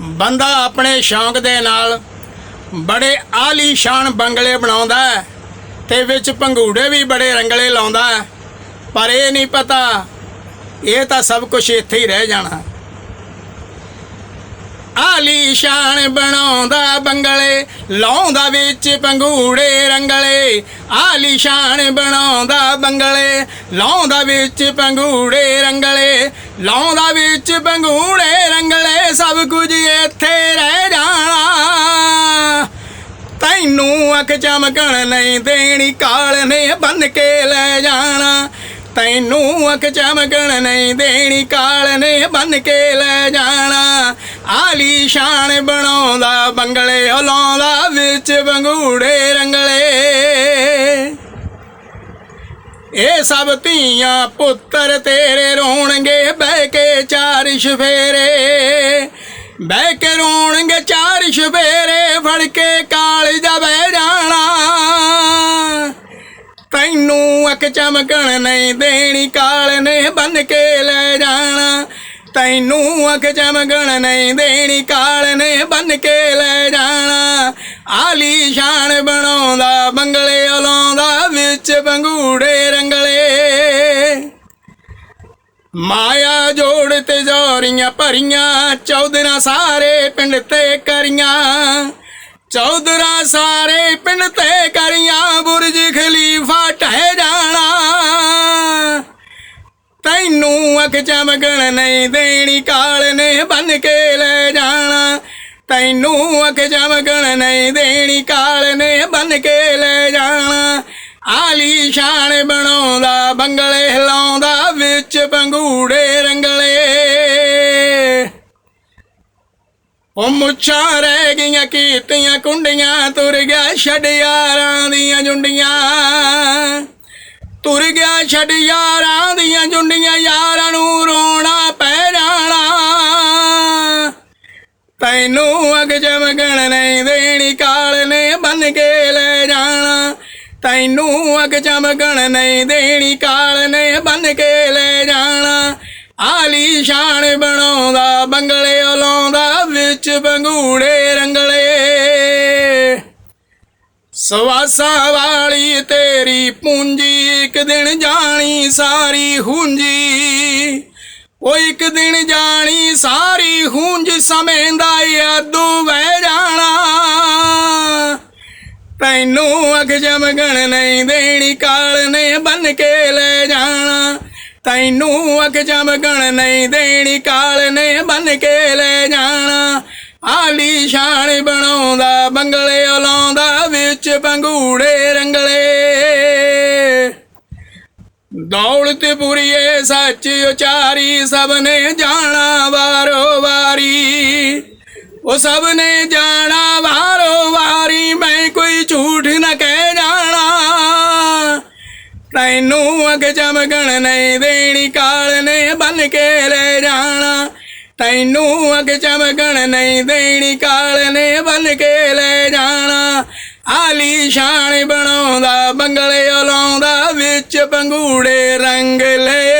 ਬੰਦਾ ਆਪਣੇ ਸ਼ੌਂਕ ਦੇ ਨਾਲ ਬੜੇ ਆਲੀਸ਼ਾਨ ਬੰਗਲੇ ਬਣਾਉਂਦਾ ਹੈ ਤੇ ਵਿੱਚ ਪੰਘੂੜੇ ਵੀ ਬੜੇ ਰੰਗਲੇ ਲਾਉਂਦਾ ਪਰ ਇਹ ਨਹੀਂ ਪਤਾ, ਇਹ ਤਾਂ ਸਭ ਕੁਝ ਇੱਥੇ ਹੀ ਰਹਿ ਜਾਣਾ। ਆਲੀਸ਼ਾਨ ਬਣਾਉਂਦਾ ਬੰਗਲੇ, ਲਾਉਂਦਾ ਵਿੱਚ ਪੰਘੂੜੇ ਰੰਗਲੇ। ਆਲੀਸ਼ਾਨ ਬਣਾਉਂਦਾ ਬੰਗਲੇ, ਲਾਉਂਦਾ ਵਿੱਚ ਪੰਘੂੜੇ ਰੰਗਲੇ। ਲਾਉਂਦਾ ਵਿੱਚ ਬੰਗੂੜੇ ਰੰਗਲੇ ਸਭ ਕੁਝ ਇੱਥੇ ਰਹਿ ਜਾਣਾ। ਤੈਨੂੰ ਅੱਖ ਚਮਕਣ ਨਹੀਂ ਦੇਣੀ, ਕਾਲ ਨੇ ਬੰਨ ਕੇ ਲੈ ਜਾਣਾ। ਤੈਨੂੰ ਅੱਖ ਚਮਕਣ ਨਹੀਂ ਦੇਣੀ, ਕਾਲ ਨੇ ਬੰਨ ਕੇ ਲੈ ਜਾਣਾ। ਆਲੀ ਸ਼ਾਨ ਬਣਾਉਂਦਾ, ਬੰਗਲੇ ਹਲਾਉਂਦਾ ਵਿੱਚ ਬੰਗੂੜੇ ਰੰਗਲੇ। ਇਹ ਸਭ ਧੀਆਂ ਪੁੱਤਰ ਤੇਰੇ ਰੋਣਗੇ ਸ਼ਫੇਰੇ ਬਹਿ ਕੇ ਰੋਣਗੇ ਚਾਰ ਸ਼ਫੇਰੇ ਫੜ ਕੇ ਕਾਲਜਾ ਬਹਿ ਜਾਣਾ। ਤੈਨੂੰ ਅੱਖ ਚਮਕਣ ਨਹੀਂ ਦੇਣੀ, ਕਾਲ ਨੇ ਬੰਨ ਕੇ ਲੈ ਜਾਣਾ। ਤੈਨੂੰ ਅੱਖ ਚਮਕਣ ਨਹੀਂ ਦੇਣੀ, ਕਾਲ ਨੇ ਬੰਨ ਕੇ ਲੈ ਜਾਣਾ। ਆਲੀ ਸ਼ਾਨ ਬਣਾਉਂਦਾ, ਬੰਗਲੇ ਉਲਾਉਂਦਾ, ਵਿੱਚ ਬੰਗੂੜੇ ਰੰਗਲੇ ਮਾਇਆ ਜੋੜ ਤੇ ਜੋਰੀਆਂ ਭਰੀਆਂ, ਚੌਧਰਾ ਸਾਰੇ ਪਿੰਡ ਤੇ ਕਰੀਆਂ। ਚੌਧਰਾ ਸਾਰੇ ਪਿੰਡ ਤੇ ਕਰੀਆਂ, ਬੁਰਜ ਖਲੀਫਾ ਟਹਿ ਜਾਣਾ। ਤੈਨੂੰ ਅੱਖ ਚਮਕਣ ਨਹੀਂ ਦੇਣੀ, ਕਾਲ ਨੇ ਬੰਨ ਕੇ ਲੈ ਜਾਣਾ। ਤੈਨੂੰ ਅੱਖ ਚਮਕਣ ਨਹੀਂ ਦੇਣੀ, ਕਾਲ ਨੇ ਬੰਨ ਕੇ ਲੈ ਜਾਣਾ। ਆਲੀ ਆਲੀਸ਼ਾਨ ਬਣਾਉਂਦਾ ਬੰਗਲੇ ਵਿੱਚ ਰੰਗਲੇ। ਉਹ ਮੁੱਛਾਂ ਰਹਿ ਗਈਆਂ, ਕੀਤੀਆਂ ਕੁੰਡੀਆਂ, ਤੁਰ ਗਿਆ ਛੱਡ ਯਾਰਾਂ ਦੀਆਂ ਜੁੰਡੀਆਂ। ਤੁਰ ਗਿਆ ਛੱਡ ਯਾਰਾਂ ਦੀਆਂ ਜੁੰਡੀਆਂ, ਯਾਰਾਂ ਨੂੰ ਰੋਣਾ ਪੈ ਜਾਣਾ ਤੈਨੂੰ ਅਗ ਜਮਗਣ ਨਹੀਂ ਦੇਣੀ, ਕਾਲ ਨੇ ਬੰਨ ਕੇ ਤੈਨੂੰ ਅਗ ਚਮਕਣ ਨਹੀਂ ਦੇਣੀ, ਕਾਲ ਨੇ ਬੰਨ ਕੇ ਲੈ ਜਾਣਾ। ਆਲੀ ਸ਼ਾਨ ਬਣਾਉਂਦਾ, ਬੰਗਲੇ ਲਾਉਂਦਾ ਵਿੱਚ ਬੰਗੂੜੇ ਰੰਗਲੇ। ਸਵਾਸਾਂ ਵਾਲੀ ਤੇਰੀ ਪੂੰਜੀ, ਇੱਕ ਦਿਨ ਜਾਣੀ ਸਾਰੀ ਹੁੰਜੀ। ਉਹ ਇੱਕ ਦਿਨ ਜਾਣੀ ਸਾਰੀ ਹੁੰਜ, ਸਮੇਂ ਦਾ ਯਾਦੂ ਵਹਿ ਜਾਣਾ। ਤੈਨੂੰ ਅਗ ਜਮਗਣ ਨਹੀਂ ਦੇਣੀ, ਕਾਲ ਨੇ ਬੰਨ ਕੇ ਲੈ ਜਾਣਾ। ਤੈਨੂੰ ਅਗ ਜਮਗਣ ਨਹੀਂ ਦੇਣੀ, ਕਾਲ ਨੇ ਬੰਨ ਕੇ ਲੈ ਜਾਣਾ। ਆਲੀ ਸ਼ਾਨ ਬਣਾਉਂਦਾ, ਬੰਗਲੇ ਉਲਾਉਂਦਾ ਵਿੱਚ ਬੰਗੂੜੇ ਰੰਗਲੇ। ਦੌਲਤ ਪੁਰੀਏ, ਸੱਚ ਉਚਾਰੀ, ਸਭ ਨੇ ਜਾਣਾ ਵਾਰੋ ਵਾਰੀ। ਉਹ ਸਭ ਨੇ ਜਾਣਾ ਵਾਰੋ ਵਾਰੀ, ਮੈਂ ਕੋਈ ਝੂਠ ਤੈਨੂੰ ਅਗ ਚਮਕਣ ਨਹੀਂ ਦੇਣੀ ਕਾਲ ਨੇ ਬੰਨ ਕੇ ਲੈ ਜਾਣਾ। ਤੈਨੂੰ ਅਗ ਚਮਕਣ ਨਹੀਂ ਦੇਣੀ ਕਾਲ ਨੇ ਬੰਨ ਕੇ ਲੈ ਜਾਣਾ। ਆਲੀ ਆਲੀਸ਼ਾਨ ਬਣਾਉਂਦਾ, ਬੰਗਲੇ ਲਾਉਂਦਾ ਵਿੱਚ ਪੰਗੂੜੇ ਰੰਗ ਲੈ